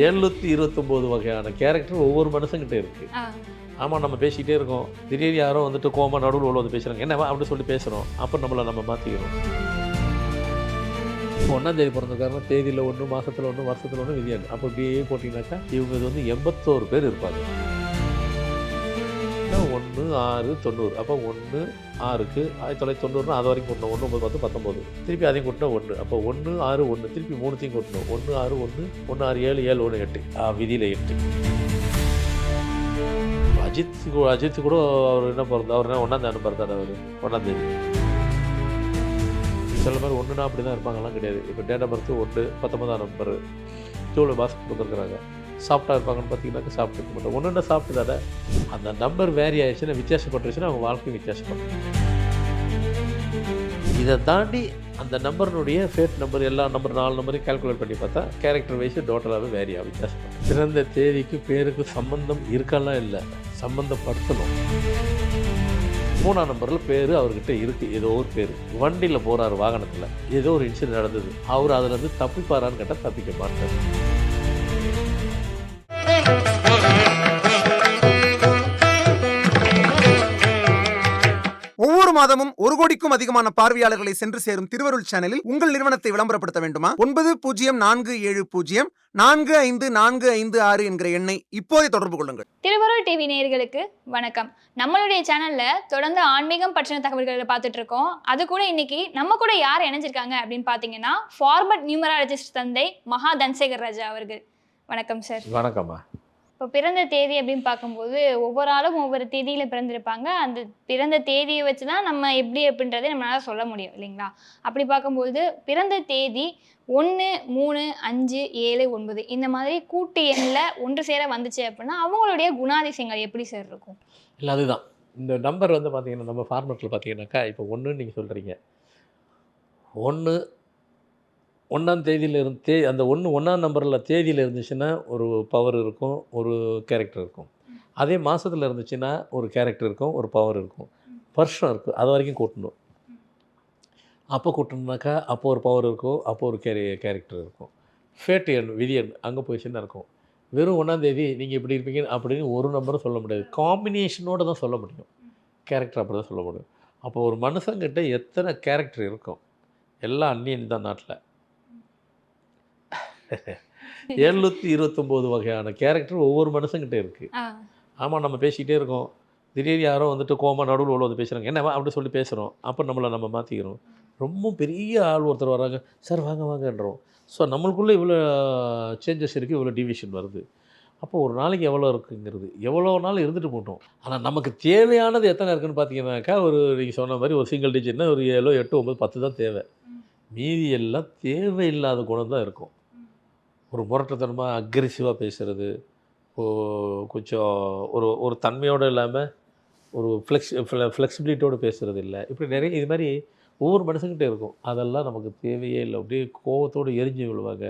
எழுநூற்றி இருபத்தொம்போது வகையான கேரக்டர் ஒவ்வொரு மனுஷங்கிட்ட இருக்குது ஆ, ஆமாம் நம்ம பேசிக்கிட்டே இருக்கோம். திடீர்னு யாரோ வந்துட்டு கோமா நடுவில் உள்ள வந்து பேசுகிறாங்க என்ன அப்படி சொல்லி பேசுகிறோம் அப்போ நம்மளை நம்ம மாற்றிக்கிறோம் ஒன்றாம் தேதி பிறந்திருக்காருன்னா தேதியில் ஒன்று மாதத்தில் ஒன்று வருஷத்தில் ஒன்று விதியாது. அப்போ இப்படியே போட்டிங்கனாக்கா இவங்க வந்து எண்பத்தோரு பேர் இருப்பாங்க. ஒன்று ஆறு தொண்ணூறு. அப்போ ஒன்று ஆறுக்கு ஆயிரத்தி தொள்ளாயிரத்தி தொண்ணூறுனா அது வரைக்கும் கூட்டணும் ஒன்று ஒன்பது பத்து பத்தொம்போது. திருப்பி அதையும் கூட்டணும் ஒன்று. அப்போ ஒன்று ஆறு ஒன்று. திருப்பி மூணுத்தையும் கூட்டணும் ஒன்று ஆறு ஒன்று. ஒன்று ஆறு ஏழு ஏழு ஒன்று எட்டு. விதியில் எட்டு. அஜித் அஜித் கூட அவர் என்ன பிறந்தா அவர் என்ன ஒன்றாம் தேதி பிறந்தார் அவர்? ஒன்றாந்தேதி சில பேர் ஒன்றுனா அப்படி தான் இருப்பாங்கலாம் கிடையாது. இப்போ டேட் ஆஃப் பர்த் ஒன்று பத்தொன்பதாம் நம்பர் ஜூலை மாதம் கொடுத்துருக்குறாங்க. சாப்பிட்டா இருப்பாங்கன்னு பார்த்தீங்கன்னா சாப்பிட்டு இருக்க ஒன்று ஒன்று சாப்பிட்டு தானே அந்த நம்பர் வேரி ஆயிடுச்சுன்னா வித்தியாசப்பட்டுருச்சுன்னா அவங்க வாழ்க்கை வித்தியாசப்படும். இதை தாண்டி அந்த நம்பர்னுடைய ஃபேட் நம்பர் எல்லா நம்பர் நாலு நம்பரையும் கால்குலேட் பண்ணி பார்த்தா கேரக்டர் வைஸ் டோட்டலாகவே வேரி ஆகும் வித்தியாசப்படும். பிறந்த தேதிக்கு பேருக்கு சம்பந்தம் இருக்கலாம் இல்லை சம்மந்தப்படுத்தணும் மூணாம் நம்பரில் பேர் அவர்கிட்ட இருக்குது ஏதோ ஒரு பேர். வண்டியில் போகிறார் வாகனத்தில் ஏதோ ஒரு இன்சிடென்ட் நடந்தது. அவர் அதுலேருந்து தப்பிப்பாரான்னு கேட்டால் தப்பிக்க மாட்டார். மாதமும் ஒரு கோடிக்கும் அதிகமான பார்வையாளர்களை சென்று சேரும் திருவருள் சேனலில் உங்கள் நிறுவனத்தை விளம்பரப்படுத்த வேண்டுமா? ஒன்பது பூஜ்ஜியம் நான்கு ஏழு பூஜ்ஜியம் நான்கு ஐந்து நான்கு ஐந்து ஆறு என்கிற எண்ணை இப்போதே தொடர்பு கொள்ளுங்கள். திருவருள் டிவி நேயர்களுக்கு வணக்கம். நம்மளுடைய சேனல்ல தொடர்ந்து ஆன்மீகம் பற்றின தகவல்களை பார்த்துட்டு இருக்கோம் அது கூட இன்னைக்கு நம்ம கூட யார் இணைஞ்சிருக்காங்க அப்படின்னு பார்த்தீங்கன்னா ஃபார்மட் நியூமராலஜிஸ்ட் தந்தை மகா தன்சேகர் ராஜா அவர்கள். வணக்கம் சார் வணக்கம்மா. இப்போ பிறந்த தேதி அப்படின்னு பார்க்கும்போது ஒவ்வொரு ஆளும் ஒவ்வொரு தேதியில் பிறந்திருப்பாங்க. அந்த பிறந்த தேதியை வச்சு தான் நம்ம எப்படி அப்படின்றதே நம்மளால் சொல்ல முடியும் இல்லைங்களா? அப்படி பார்க்கும்போது பிறந்த தேதி ஒன்று மூணு அஞ்சு ஏழு ஒன்பது இந்த மாதிரி கூட்டு எண்ணில் ஒன்று சேர வந்துச்சு அப்படின்னா அவங்களுடைய குணாதிசயங்கள் எப்படி சார் இருக்கும்? இல்லை அதுதான். இந்த நம்பர் வந்து பார்த்தீங்கன்னா நம்ம ஃபார்மெட்டில் பார்த்தீங்கன்னாக்கா இப்போ ஒன்றுன்னு நீங்கள் சொல்கிறீங்க ஒன்று ஒன்றாம் தேதியிலிருந்து தே அந்த ஒன்று ஒன்றாம் நம்பரில் தேதியில் இருந்துச்சுன்னா ஒரு பவர் இருக்கும் ஒரு கேரக்டர் இருக்கும். அதே மாதத்தில் இருந்துச்சுன்னா ஒரு கேரக்டர் இருக்கும் ஒரு பவர் இருக்கும். வருஷம் இருக்கும் அது வரைக்கும் கூட்டணும். அப்போ கூட்டணுனாக்கா அப்போ ஒரு பவர் இருக்கும் அப்போ ஒரு கேரி கேரக்டர் இருக்கும். ஃபேட் எண் விதி எண் அங்கே போயிடுச்சுன்னு இருக்கும் வெறும் ஒன்றாந்தேதி நீங்கள் இப்படி இருப்பீங்க அப்படின்னு ஒரு நம்பரும் சொல்ல முடியாது. காம்பினேஷனோடு தான் சொல்ல முடியும். கேரக்டர் அப்படி தான் சொல்ல முடியும். அப்போ ஒரு மனுஷங்கிட்ட எத்தனை கேரக்டர் இருக்கும்? எல்லாம் அந்நியன் தான் நாட்டில். எழுநூற்றி இருபத்தொம்போது வகையான கேரக்டர் ஒவ்வொரு மனுஷங்கிட்ட இருக்குது ஆமாம் நம்ம பேசிக்கிட்டே இருக்கோம். திடீர்னு யாரோ வந்துட்டு கோமா நடுவில் உள்ள வந்து பேசுகிறாங்க என்ன அப்படி சொல்லி பேசுகிறோம் அப்போ நம்மளை நம்ம மாற்றிக்கிறோம் ரொம்ப பெரிய ஆள் ஒருத்தர் வராங்க. சார் வாங்க வாங்கன்றோம். ஸோ நம்மளுக்குள்ளே இவ்வளோ சேஞ்சஸ் இருக்குது இவ்வளோ டிவிஷன் வருது. அப்போ ஒரு நாளைக்கு எவ்வளோ இருக்குங்கிறது? எவ்வளோ நாள் இருந்துட்டு போட்டோம் ஆனால் நமக்கு தேவையானது எத்தனை இருக்குன்னு பார்த்தீங்கன்னாக்கா ஒரு நீங்கள் சொன்ன மாதிரி ஒரு சிங்கிள் டிஜிட்னா ஒரு ஏழோ எட்டு ஒம்பது பத்து தான் தேவை. மீதி எல்லாம் தேவையில்லாத குணம் தான் இருக்கும். ஒரு முரட்டுத்தனமாக அக்ரெசிவாக பேசுகிறது கொஞ்சம் ஒரு ஒரு தன்மையோடு இல்லாமல் ஒரு ஃப்ளெக்ஸ் ஃப்ளெக்சிபிலிட்டியோடு பேசுகிறது இல்லை. இப்படி நிறைய இது மாதிரி ஒவ்வொரு மனுஷங்கிட்ட இருக்கும். அதெல்லாம் நமக்கு தேவையே இல்லை. அப்படியே கோவத்தோடு எரிஞ்சு விழுவாங்க.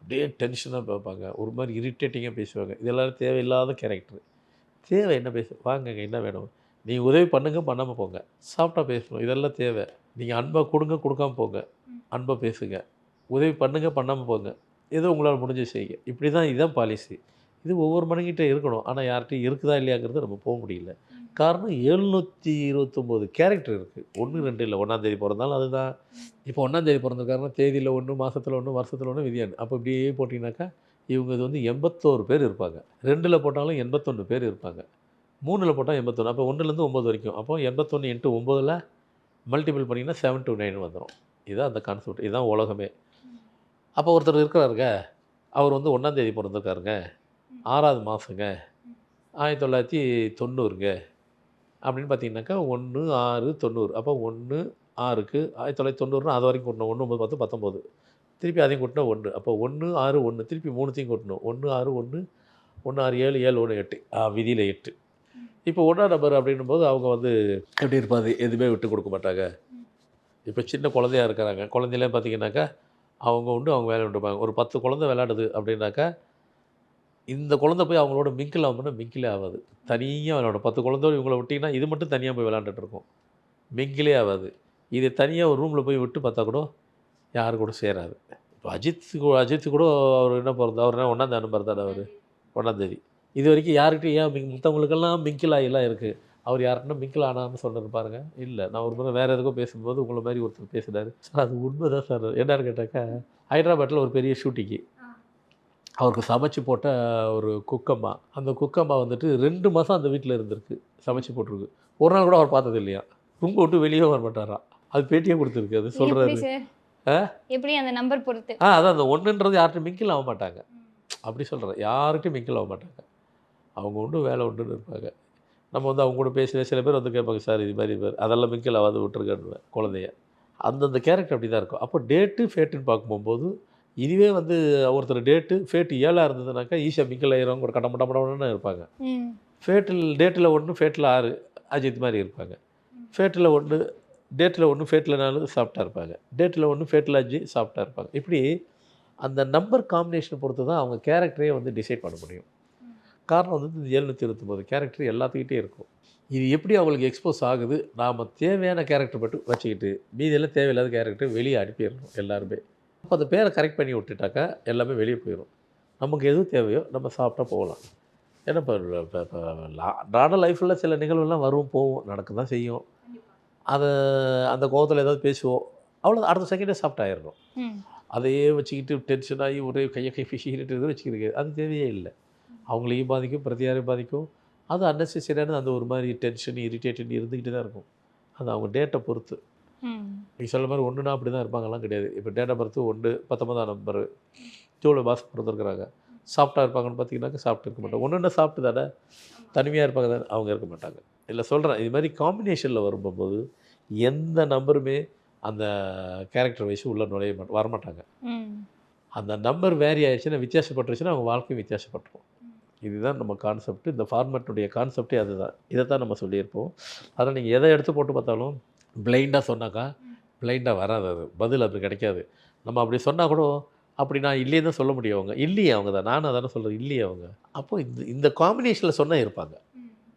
அப்படியே டென்ஷனாக பார்ப்பாங்க. ஒரு மாதிரி இரிட்டேட்டிங்காக பேசுவாங்க. இதெல்லாம் தேவையில்லாத கேரக்டர் தேவை என்ன பேச வாங்கங்க என்ன வேணும்? நீங்கள் உதவி பண்ணுங்க பண்ணாமல் போங்க. சாப்பிட்டா பேசணும். இதெல்லாம் தேவை. நீங்கள் அன்பை கொடுங்க கொடுக்காம போங்க. அன்பை பேசுங்க. உதவி பண்ணுங்க பண்ணாமல் போங்க. ஏதோ உங்களால் முடிஞ்சு செய்யுங்க இப்படி தான் இதுதான் பாலிசி இது ஒவ்வொரு மணிக்கிட்ட இருக்கணும். ஆனால் யார்கிட்டையும் இருக்குதா இல்லையாங்கிறது நம்ம போக முடியல. காரணம் எழுநூற்றி இருபத்தொம்போது கேரக்டர் இருக்குது ஒன்று ரெண்டு இல்லை. ஒன்றாந்தேதி பிறந்தாலும் அதுதான். இப்போ ஒன்றாந்தேதி பிறந்திருக்காருன்னா தேதியில் ஒன்று மாதத்தில் ஒன்று வருஷத்தில் ஒன்று விதியான் அப்போ இப்படியே போட்டிங்கனாக்கா இவங்க இது வந்து எண்பத்தோரு பேர் இருப்பாங்க. ரெண்டில் போட்டாலும் எண்பத்தொன்று பேர் இருப்பாங்க. மூணில் போட்டால் எண்பத்தொன்று அப்போ ஒன்றுலேருந்து ஒம்பது வரைக்கும். அப்போ எண்பத்தொன்று இன்ட்டு ஒம்போதில் மல்டிபிள் பண்ணிங்கன்னா செவன் டு நைன் வந்துடும் இதுதான் அந்த கான்செப்ட் இதுதான் உலகமே. அப்போ ஒருத்தர் இருக்கிறாருங்க. அவர் வந்து ஒன்றாந்தேதி பிறந்திருக்காருங்க. ஆறாவது மாதங்க ஆயிரத்தி தொள்ளாயிரத்தி தொண்ணூறுங்க. அப்படின்னு பார்த்தீங்கன்னாக்கா ஒன்று ஆறு தொண்ணூறு. அப்போ ஒன்று ஆறுக்கு ஆயிரத்தி தொள்ளாயிரத்தி தொண்ணூறுனா அது வரைக்கும் கூட்டணும் ஒன்று ஒம்பது பத்து பத்தொம்போது. திருப்பி அதையும் கூட்டினா ஒன்று அப்போ ஒன்று ஆறு ஒன்று திருப்பி மூணுத்தையும் கூட்டணும். ஒன்று ஆறு ஒன்று ஒன்று ஆறு ஏழு ஏழு ஒன்று எட்டு. ஆ விதியில் எட்டு. இப்போ ஒன்றா நம்பர் அப்படின்னும் போது அவங்க வந்து எப்படி இருப்பாது எதுவுமே விட்டு கொடுக்க மாட்டாங்க. இப்போ சின்ன குழந்தையா இருக்கிறாங்க. குழந்தையிலே பார்த்தீங்கன்னாக்கா அவங்க உண்டு அவங்க வேலை உண்டுப்பாங்க. ஒரு பத்து குழந்தை விளையாடுது அப்படின்னாக்கா இந்த குழந்தை போய் அவங்களோட மிங்கில் ஆகும்னா மிங்கிலே ஆகாது. தனியாக விளையாடும். பத்து குழந்தையோட இவங்கள விட்டிங்கன்னா இது மட்டும் தனியாக போய் விளையாண்டுட்டு இருக்கும். மிங்கிலே ஆகாது. இது தனியாக ஒரு ரூமில் போய் விட்டு பார்த்தா கூட யாரு கூட சேராது. இப்போ அஜித் கு- அஜித் கூட அவர் என்ன பிறந்தா அவர் என்ன ஒன்றாந்தேதி பிறந்தாடா அவர்? ஒன்றாந்தேதி இது வரைக்கும் யாருக்கிட்டையும் ஏன் மிங் மற்றவங்களுக்கெல்லாம் மிங்கிள் ஆகிலாம் இருக்குது அவர் யாருன்னா மிங்கிள் ஆனான்னு சொன்னது பாருங்க. இல்லை நான் ஒரு முறை வேறு எதுக்கோ பேசும்போது உங்களை மாதிரி ஒருத்தர் பேசுனாரு. சார் அது உண்மை தான் சார். என்னன்னு கேட்டாக்கா ஹைதராபாத்தில் ஒரு பெரிய ஷூட்டிங்கு. அவருக்கு சமைச்சு போட்ட ஒரு குக்கம்மா. அந்த குக்கம்மா வந்துட்டு ரெண்டு மாதம் அந்த வீட்டில் இருந்திருக்கு சமைச்சு போட்டிருக்கு. ஒரு நாள் கூட அவர் பார்த்தது இல்லையா? ரூம் விட்டு வெளியே வர மாட்டாராம் அது பேட்டியே கொடுத்துருக்கு அது சொல்கிறாரு எப்படி அந்த நம்பர் பொறுத்து? ஆ அதான் அந்த ஒன்றுன்றது யார்கிட்டும் மிங்கில் ஆக மாட்டாங்க. அப்படி சொல்கிறேன் யார்கிட்டையும் மிங்கில் ஆக மாட்டாங்க. அவங்க உண்டு வேலை உண்டுன்னு இருப்பாங்க. நம்ம வந்து அவங்க கூட பேசுகிற சில பேர் வந்து கேட்பாங்க சார் இது மாதிரி மாதிரி அதெல்லாம் மிங்கில் ஆகாது விட்டுருக்கேன்னு குழந்தைய. அந்தந்த கேரக்டர் அப்படி தான் இருக்கும். அப்போ டேட்டு ஃபேட்டுன்னு பார்க்கும்போது இதுவே வந்து ஒருத்தர் டேட்டு ஃபேட்டு ஏழாக இருந்ததுனாக்கா ஈஸியாக மிங்கில் ஆயிரும் கூட கட்ட மட்டமட்டம்னு இருப்பாங்க. ஃபேட்டில் டேட்டில் ஒன்று ஃபேட்டில் ஆறு அஜித் மாதிரி இருப்பாங்க. ஃபேட்டில் ஒன்று டேட்டில் ஒன்று ஃபேட்டில் நாலு சாஃப்டாக இருப்பாங்க. டேட்டில் ஒன்று ஃபேட்டில் அஞ்சு சாஃப்டாக இருப்பாங்க. இப்படி அந்த நம்பர் காம்பினேஷனை பொறுத்து தான் அவங்க கேரக்டரே வந்து டிசைட் பண்ண முடியும். காரணம் வந்து இந்த எழுநூற்றி இருபத்தொம்போது கேரக்டர் எல்லாத்துக்கிட்டே இருக்கும் இது எப்படி அவங்களுக்கு எக்ஸ்போஸ் ஆகுது நாம் தேவையான கேரக்டர் மட்டும் வச்சுக்கிட்டு மீதியெல்லாம் தேவையில்லாத கேரக்டர் வெளியே அனுப்பிடணும் எல்லாருமே அப்போ அந்த பேரை கரெக்ட் பண்ணி விட்டுட்டாக்கா எல்லாமே வெளியே போயிடும் நமக்கு எது தேவையோ நம்ம சாப்பிட்டா போகலாம் ஏன்னா இப்போ இப்போ அன்றாட லைஃப்பில் சில நிகழ்வுலாம் வரும் போகும் நடக்க தான் செய்யும் அதை அந்த கோவத்தில் ஏதாவது பேசுவோம் அவ்வளோ அடுத்த செகண்டே சாஃப்ட் ஆயிடணும் ம் அதையே வச்சுக்கிட்டு டென்ஷன் ஆகி ஒரே கையை கை பிசிக்கிட்டு இது வச்சுக்கிறது அது தேவையே இல்லை அவங்களையும் பாதிக்கும் பிரதியாரையும் பாதிக்கும். அது அன்னெசரியான அந்த ஒரு மாதிரி டென்ஷன் இரிட்டேஷன் இருந்துக்கிட்டு தான் இருக்கும். அது அவங்க டேட்டை பொறுத்து. ம். நீ சொல்ல மாதிரி ஒன்றுனா அப்படி தான் இருப்பாங்கலாம் கிடையாது. இப்போ டேட்டா பொறுத்து ஒன்று பத்தொன்பதாம் நம்பர் ஜூலை மாதம் பிறந்திருக்கிறாங்க. சாஃப்டாக இருப்பாங்கன்னு பார்த்தீங்கன்னாக்கா சாப்பிட்டு இருக்க மாட்டாங்க. ஒன்று சாப்பிட்டு தானே தனிமையாக இருப்பாங்க தானே அவங்க இருக்க மாட்டாங்க. இல்லை சொல்கிறேன் இது மாதிரி காம்பினேஷனில் வரும்போது எந்த நம்பருமே அந்த கேரக்டர் வைஸ் உள்ள நுழைய மாட்ட வரமாட்டாங்க. அந்த நம்பர் வேரி ஆயிடுச்சுன்னா வித்தியாசப்பட்டுருச்சுன்னா அவங்க வாழ்க்கையும் வித்தியாசப்பட்டுரும். இதுதான் நம்ம கான்செப்ட் இந்த ஃபார்மேட்டுடைய கான்செப்டே அதுதான். இதை தான் நம்ம சொல்லியிருப்போம். அதனால் நீங்கள் எதை எடுத்து போட்டு பார்த்தாலும் பிளைண்டாக சொன்னாக்கா பிளைண்டாக வராது அது. பதில் அப்படி கிடைக்காது. நம்ம அப்படி சொன்னால் கூட அப்படி நான் இல்லையே தான் சொல்ல முடியும் அவங்க. இல்லையே அவங்க தான். நானும் அதானே சொல்கிறேன் இல்லையே அவங்க. அப்போ இந்த இந்த காம்பினேஷனில் சொன்னால் இருப்பாங்க.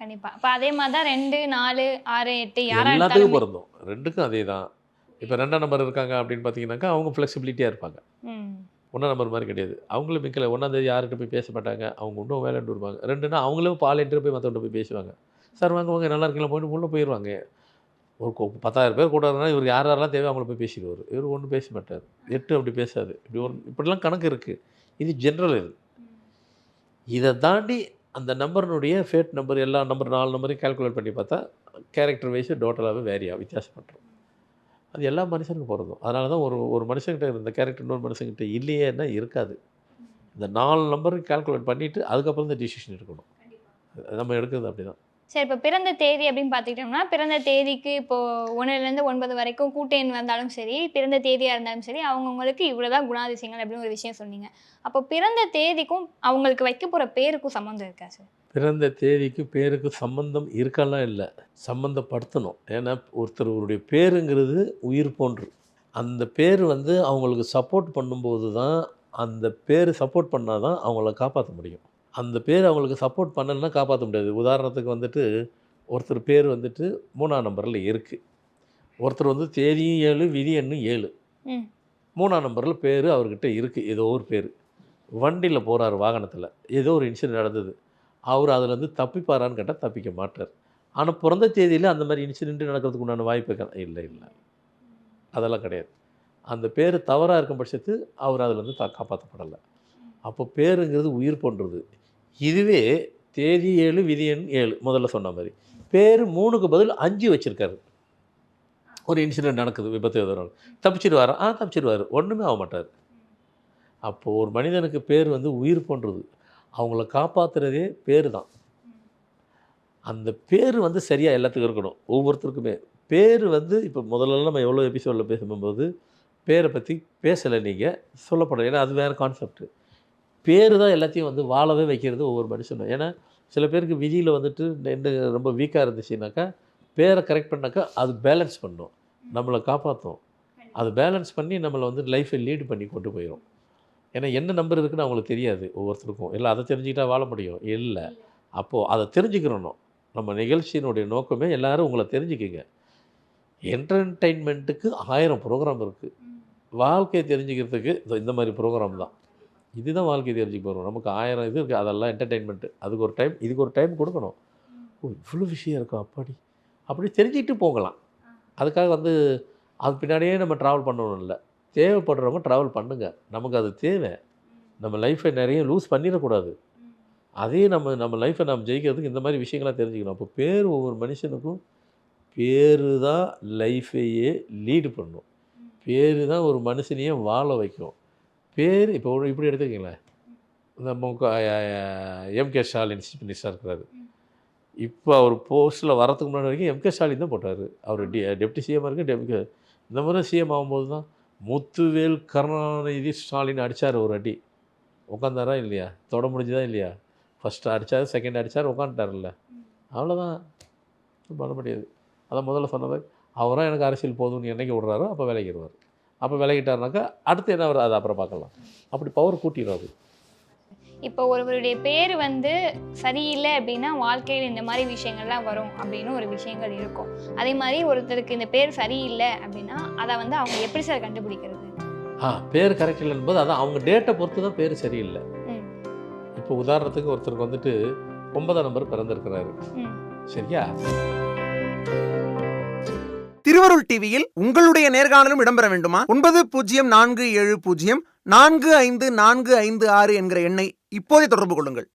கண்டிப்பா. அப்ப அதே மாதிரி தான் ரெண்டு நாலு ஆறு எட்டு எல்லாத்துக்கும் பொருந்தும். ரெண்டுக்கும் அதே தான் இப்போ ரெண்டாம் நம்பர் இருக்காங்க அப்படின்னு பார்த்தீங்கன்னாக்கா அவங்க ஃப்ளெக்சிபிலிட்டியாக இருப்பாங்க. ஒன்றா ஒன்றாம் நம்பர் மாதிரி கிடையாது. அவங்களும் மிக்கல. ஒன்றாந்தேதி யார்கிட்ட போய் பேச மாட்டாங்க அவங்க இன்னும் வேலைண்டு வருவாங்க ரெண்டுனா அவங்களும் பால் என்று போய் மற்றவங்க போய் பேசுவாங்க. சார் வாங்க வாங்க நல்லா இருக்கீங்களா? போயிட்டு உள்ளே போயிடுவாங்க. ஒரு பத்தாயிரம் பேர் கூட இருந்தால் இவர் யார் யாரெல்லாம் தேவையோ அவங்கள போய் பேசிடுவார். இவர் ஒன்றும் பேச மாட்டார். எட்டு அப்படி பேசாது. இப்படி ஒரு இப்படிலாம் கணக்கு இருக்குது இது ஜென்ரல் இது. இதை தாண்டி அந்த நம்பர்னுடைய ஃபேட் நம்பர் எல்லா நம்பர் நாலு நம்பரையும் கால்குலேட் பண்ணி பார்த்தா கேரக்டர் வைஸு டோட்டலாகவே வேரியா வித்தியாசப்பட்டுரும். அது எல்லா மனுஷனுக்கும் பொருந்தும். அதனால தான் ஒரு ஒரு மனுஷங்கிட்ட இருந்த கேரக்டர் இன்னொரு மனுஷங்கிட்ட இல்லையேன்னா இருக்காது. இந்த நாலு நம்பருக்கு கால்குலேட் பண்ணிவிட்டு அதுக்கப்புறம் தான் டிசிஷன் எடுக்கணும். நம்ம எடுக்கிறது அப்படி தான் சரி இப்போ பிறந்த தேதி அப்படின்னு பார்த்துக்கிட்டோம்னா பிறந்த தேதிக்கு இப்போ ஒன்றுலேருந்து ஒன்பது வரைக்கும் கூட்டெண் வந்தாலும் சரி பிறந்த தேதியாக இருந்தாலும் சரி அவங்கவுங்களுக்கு இவ்வளோதான் குணாதிசயங்கள் அப்படின்னு ஒரு விஷயம் சொன்னீங்க. அப்போ பிறந்த தேதிக்கும் அவங்களுக்கு வைக்க போகிற பேருக்கும் சம்மந்தம் இருக்கா சார் பிறந்த தேதிக்கு பேருக்கு சம்பந்தம் இருக்கலாம் இல்லை. சம்மந்தப்படுத்தணும் ஏன்னா ஒருத்தருடைய பேருங்கிறது உயிர் போன்று. அந்த பேர் வந்து அவங்களுக்கு சப்போர்ட் பண்ணும்போது தான் அந்த பேர் சப்போர்ட் பண்ணால் தான் அவங்கள காப்பாற்ற முடியும். அந்த பேர் அவங்களுக்கு சப்போர்ட் பண்ணலைன்னா காப்பாற்ற முடியாது. உதாரணத்துக்கு வந்துட்டு ஒருத்தர் பேர் வந்துட்டு மூணாம் நம்பரில் இருக்குது ஒருத்தர் வந்து தேதியும் ஏழு விதி எண்ணும் ஏழு. மூணாம் நம்பரில் பேர் அவர்கிட்ட இருக்குது ஏதோ ஒரு பேர். வண்டியில் போகிறார் வாகனத்தில். ஏதோ ஒரு இன்சிடென்ட் நடந்தது. அவர் அதுலேருந்து தப்பிப்பாரான்னு கேட்டால் தப்பிக்க மாட்டார். ஆனால் பிறந்த தேதியில் அந்த மாதிரி இன்சிடென்ட் நடக்கிறதுக்கு உண்டான வாய்ப்பு இல்லை இல்லை. அதெல்லாம் கிடையாது. அந்த பேர் தவறாக இருக்கும் பட்சத்து அவர் அதுலேருந்து த காப்பாற்றப்படலை அப்போ பேருங்கிறது உயிர் போன்றது. இதுவே தேதி ஏழு விதி எண் ஏழு முதல்ல சொன்ன மாதிரி. பேர் மூணுக்கு பதில் அஞ்சு வச்சுருக்காரு. ஒரு இன்சிடென்ட் நடக்குது விபத்து எதிராக தப்பிச்சிடுவார் ஆ தப்பிச்சிடுவார் ஒன்றுமே ஆக மாட்டார் அப்போது ஒரு மனிதனுக்கு பேர் வந்து உயிர் போன்றது. அவங்கள காப்பாற்றுறதே பேர் தான் அந்த பேர் வந்து சரியாக எல்லாத்துக்கும் இருக்கணும். ஒவ்வொருத்தருக்குமே. பேர் வந்து இப்போ முதல்ல நம்ம எவ்வளோ எபிசோடில் பேசும்போது பேரை பற்றி பேசலை நீங்கள் சொல்லப்படும் ஏன்னா அது வேறு கான்செப்ட் பேர் தான் எல்லாத்தையும் வந்து வாழவே வைக்கிறது ஒவ்வொரு மனுஷனும். ஏன்னா சில பேருக்கு விதியில் வந்துட்டு என்ன ரொம்ப வீக்காக இருந்துச்சுனாக்கா பேரை கரெக்ட் பண்ணாக்கா அது பேலன்ஸ் பண்ணும். நம்மளை காப்பாற்றும் அது பேலன்ஸ் பண்ணி நம்மளை வந்து லைஃப்பை லீடு பண்ணி கொண்டு போயிடும் ஏன்னா என்ன நம்பர் இருக்குன்னு அவங்களுக்கு தெரியாது ஒவ்வொருத்தருக்கும். இல்லை அதை தெரிஞ்சுக்கிட்டா வாழ முடியும். இல்லை. அப்போது அதை தெரிஞ்சுக்கிறணும் நம்ம நிகழ்ச்சியினுடைய நோக்கமே எல்லாரும் உங்களை தெரிஞ்சுக்கிங்க. என்டர்டெயின்மெண்ட்டுக்கு ஆயிரம் ப்ரோக்ராம் இருக்குது வாழ்க்கையை தெரிஞ்சுக்கிறதுக்கு இந்த மாதிரி ப்ரோக்ராம் தான். இதுதான் வாழ்க்கையை தெரிஞ்சுக்க போகிறோம் நமக்கு ஆயிரம் இது இருக்குது அதெல்லாம் என்டர்டெயின்மெண்ட்டு அதுக்கு ஒரு டைம் இதுக்கு ஒரு டைம் கொடுக்கணும். ஓ இவ்வளோ விஷயம் இருக்கும் அப்படி. அப்படி தெரிஞ்சுக்கிட்டு போகலாம். அதுக்காக வந்து அது பின்னாடியே நம்ம ட்ராவல் பண்ணணும் இல்லை தேவைப்படுறவங்க ட்ராவல் பண்ணுங்கள் நமக்கு அது தேவை. நம்ம லைஃப்பை நிறைய லூஸ் பண்ணிடக்கூடாது. அதே நம்ம நம்ம லைஃப்பை நம்ம ஜெயிக்கிறதுக்கு இந்த மாதிரி விஷயங்கள்லாம் தெரிஞ்சுக்கணும். அப்போ பேர் ஒவ்வொரு மனுஷனுக்கும் பேர் தான் லைஃபையே லீடு பண்ணும். பேர் தான் ஒரு மனுஷனையே வாழ வைக்கும். பேர் இப்போ ஒரு இப்படி எடுத்துக்கங்களேன். நம்ம எம்கே ஸ்டாலின் சீஃப் மினிஸ்டராக இருக்கிறாரு இப்போ அவர் போஸ்ட்டில் வரதுக்கு முன்னாடி வரைக்கும் எம்கே ஸ்டாலின் தான் போட்டார். அவர் டி டெப்டி சிஎம் இருக்கு டெப்டி இந்த முறை சிஎம் ஆகும்போது தான் முத்துவேல் கருணாநிதி ஸ்டாலின் அடித்தார் ஒரு அடி உட்காந்தாரா இல்லையா? தொட முடிஞ்சுதா இல்லையா? ஃபஸ்ட்டு அடித்தார் செகண்ட் அடித்தார் உட்காந்துட்டார்ல அவ்வளோதான் பண்ண முடியாது அதான் முதல்ல சொன்னது. அவராக எனக்கு அரசியல் போதும்னு என்றைக்கு விடுறாரோ அப்போ விலகிடுவார். அப்போ விலகிட்டாருனாக்கா அடுத்து என்ன வரும் அது அப்புறம் பார்க்கலாம். அப்படி பவர் கூட்டிடுவார் இப்போ ஒருவருடைய பேர் வந்து சரியில்லை அப்படின்னா வாழ்க்கையில் இந்த மாதிரி விஷயங்கள்லாம் வரும் அப்படின்னு ஒரு விஷயங்கள் இருக்கும். அதே மாதிரி ஒருத்தருக்கு இந்த பேர் சரியில்லை அப்படின்னா அதை வந்து அவங்க எப்படி சார் கண்டுபிடிக்கிறது? ஆ பேர் கரெக்ட் இல்லைன்னு அதான். அவங்க டேட்டை பொறுத்து தான் பேர் சரியில்லை. இப்போ உதாரணத்துக்கு ஒருத்தருக்கு வந்துட்டு ஒன்பதாம் நம்பர் பிறந்திருக்கிறாரு. ம். சரியா? திருவருள் டிவியில் உங்களுடைய நேர்காணலும் இடம்பெற வேண்டுமா? ஒன்பது பூஜ்ஜியம் நான்கு ஏழு பூஜ்ஜியம் நான்கு ஐந்து நான்கு ஐந்து ஆறு என்கிற எண்ணை இப்போதே தொடர்பு கொள்ளுங்கள்.